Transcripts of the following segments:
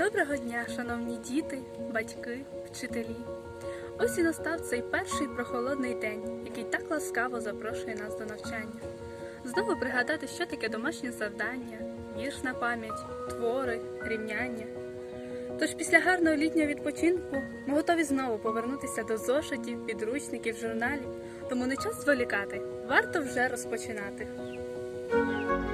Доброго дня, шановні діти, батьки, вчителі. Ось і настав цей перший прохолодний день, який так ласкаво запрошує нас до навчання. Знову пригадати, що таке домашнє завдання, вірш на пам'ять, твори, рівняння. Тож після гарного літнього відпочинку ми готові знову повернутися до зошитів, підручників, журналів, тому не час зволікати, варто вже розпочинати.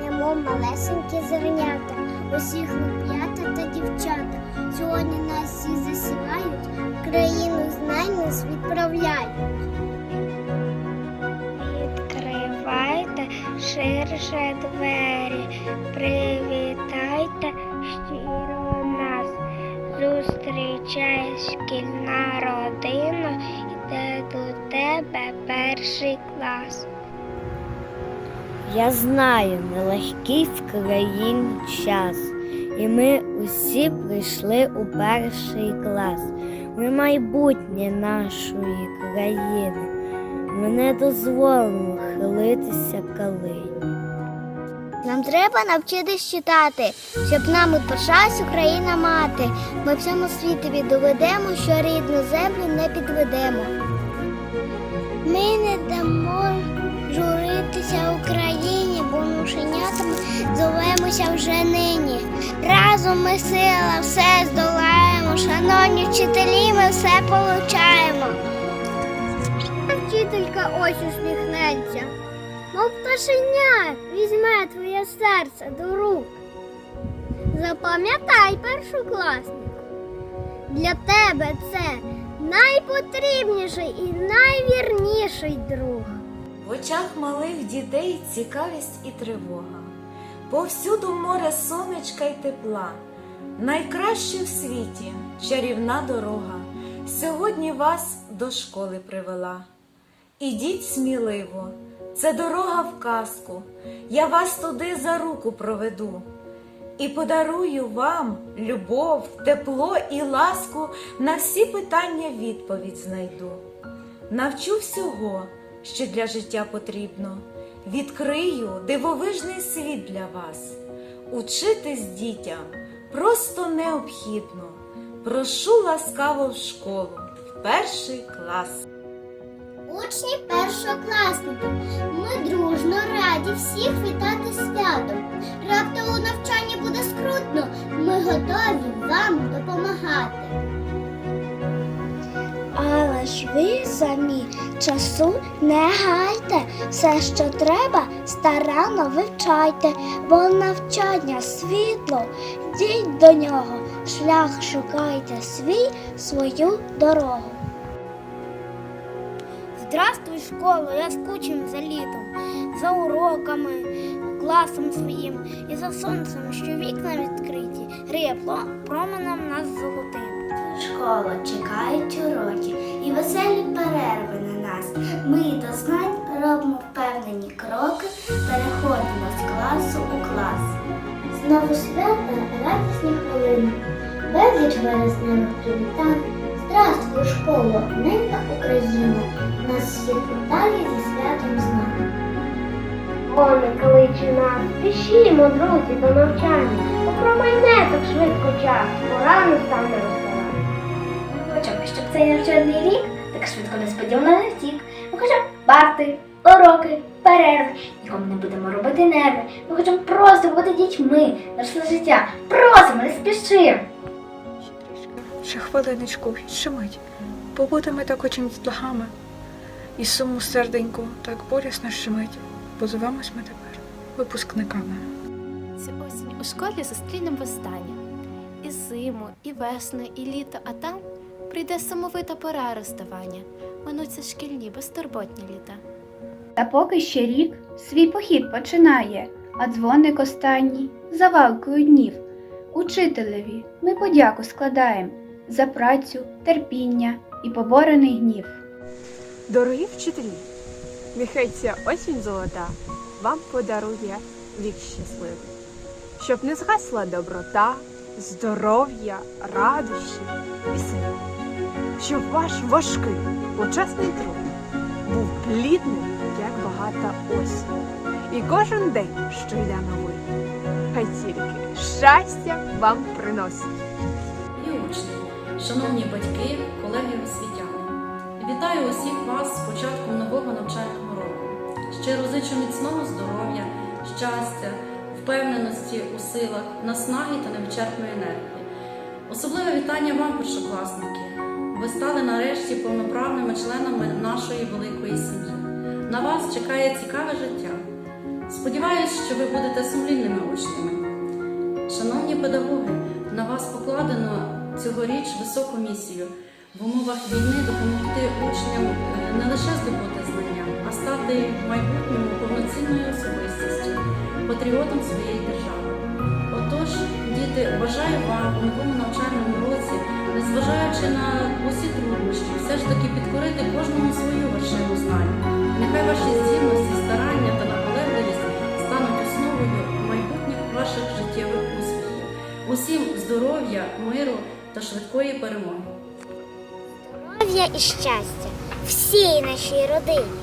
Немов малесенькі зернята, усі хлоп'ята та дівчата. Сьогодні нас всі засівають, країну знань нас відправляють. Відкривайте ширше двері, привітайте щиро нас. Зустрічає шкільна родина, йде до тебе перший клас. Я знаю, нелегкий в країні час, і ми усі прийшли у перший клас. Ми майбутнє нашої країни. Ми не дозволимо хилитися калині. Нам треба навчитись читати, щоб нами пишалась Україна мати. Ми всьому світові доведемо, що рідну землю не підведемо. Ми не дамо зовемося вже нині. Разом ми сила, все здолаємо. Шановні вчителі, ми все получаємо. Вчителька ось усміхнеться. Мов пташеня візьме твоє серце до рук. Запам'ятай, першокласник, для тебе це найпотрібніший і найвірніший друг. В очах малих дітей цікавість і тривога. Повсюду море сонечка й тепла. Найкраще в світі чарівна дорога. Сьогодні вас до школи привела. Ідіть сміливо, це дорога в казку. Я вас туди за руку проведу. І подарую вам любов, тепло і ласку, на всі питання відповідь знайду. Навчу всього, що для життя потрібно. Відкрию дивовижний світ для вас. Учитись дітям просто необхідно. Прошу ласкаво в школу, в перший клас. Учні першокласники, ми дружно раді всіх вітати святом. Раптом у навчанні буде скрутно, ми готові вам допомагати. Але ж ви самі часу не гайте, все, що треба, старанно вивчайте, бо навчання світло, йдіть до нього, шлях шукайте свій, свою дорогу. Здравствуй, школа, я скучив за літом, за уроками, класом своїм і за сонцем, що вікна відкриті, гріє променем нас золотим. Школа чекають уроки Ми до знань робимо впевнені кроки, переходимо з класу у клас. Знову свята, радісні хвилини, безліч вересневих привітань. Здравствуй, школо, ненька Україна, нас всіх вітає зі святом знак. Вони кличе нас, спішімо, друзі, до навчання, попромайне так швидко час, пора не стане розставати. Хочемо, щоб цей навчальний рік так швидко несподівано не втік. Ми хочемо парти, уроки, перерви. Нікому не будемо робити нерви. Ми хочемо просто бути дітьми, наше життя. Просимо, не спішимо. Ще хвилиночку, відшумить. Побудемо так очень з благами. І суму серденьку так болісно щемить. Позиваємось ми тепер випускниками. Цю осінь у школі зустрінемо востаннє. І зиму, і весну, і літо, а там прийде самовита пора розставання. Минуться шкільні безтурботні літа. Та поки ще рік свій похід починає, а дзвоник останній за валкою днів. Учителеві ми подяку складаємо за працю, терпіння і поборений гнів. Дорогі вчителі, нехай ця осінь золота вам подарує вік щасливий, щоб не згасла доброта, здоров'я, радощі і сили, щоб ваш важкий, почесний труд був плідним, як багата осінь, і кожен день, що йде новий, хай тільки щастя вам приносить. І учні, шановні батьки, колеги освітяни. Вітаю усіх вас з початком нового навчального року. Щиро зичу міцного здоров'я, щастя, впевненості у силах, наснаги та невичерпної енергії. Особливе вітання вам, першокласники. Ви стали нарешті повноправними членами нашої великої сім'ї. На вас чекає цікаве життя. Сподіваюсь, що ви будете сумлінними учнями. Шановні педагоги, на вас покладено цьогоріч високу місію в умовах війни допомогти учням е, не лише здобути знання, а стати в майбутньому повноцінною особистістю, патріотом своєї держави. Отож, діти, бажаю вам у новому навчальному році, незважаючи на усі труднощі, все ж таки підкорити кожному свою вершину знань. Нехай ваші здібності, старання та наполегливість стануть основою майбутніх ваших життєвих успіхів. Усім здоров'я, миру та швидкої перемоги. Здоров'я і щастя всій нашій родині,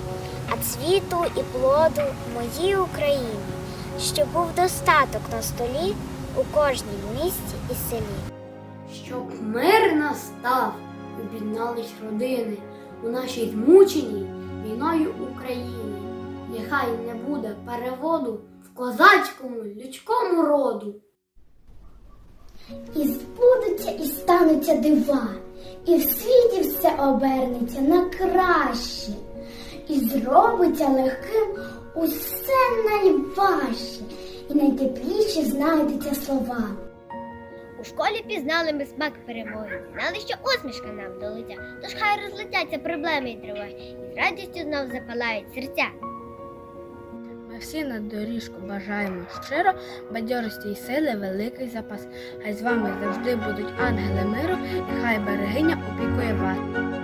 а цвіту і плоду моїй Україні, щоб був достаток на столі у кожній місті і селі. Щоб мир настав, об'єднались родини у нашій змученій війною Україні. Нехай не буде переводу в козацькому людському роду. І збудуться, і стануться дива, і в світі все обернеться на краще, і зробиться легким усе найважче, і найтепліші знайдуться слова. У школі пізнали ми смак перемоги, знали, що усмішка нам до тож хай розлетяться проблеми і тривоги, і з радістю знов запалають серця. Ми всі на доріжку бажаємо щиро, бадьорості й сили великий запас. Хай з вами завжди будуть ангели миру, і хай берегиня опікує вас.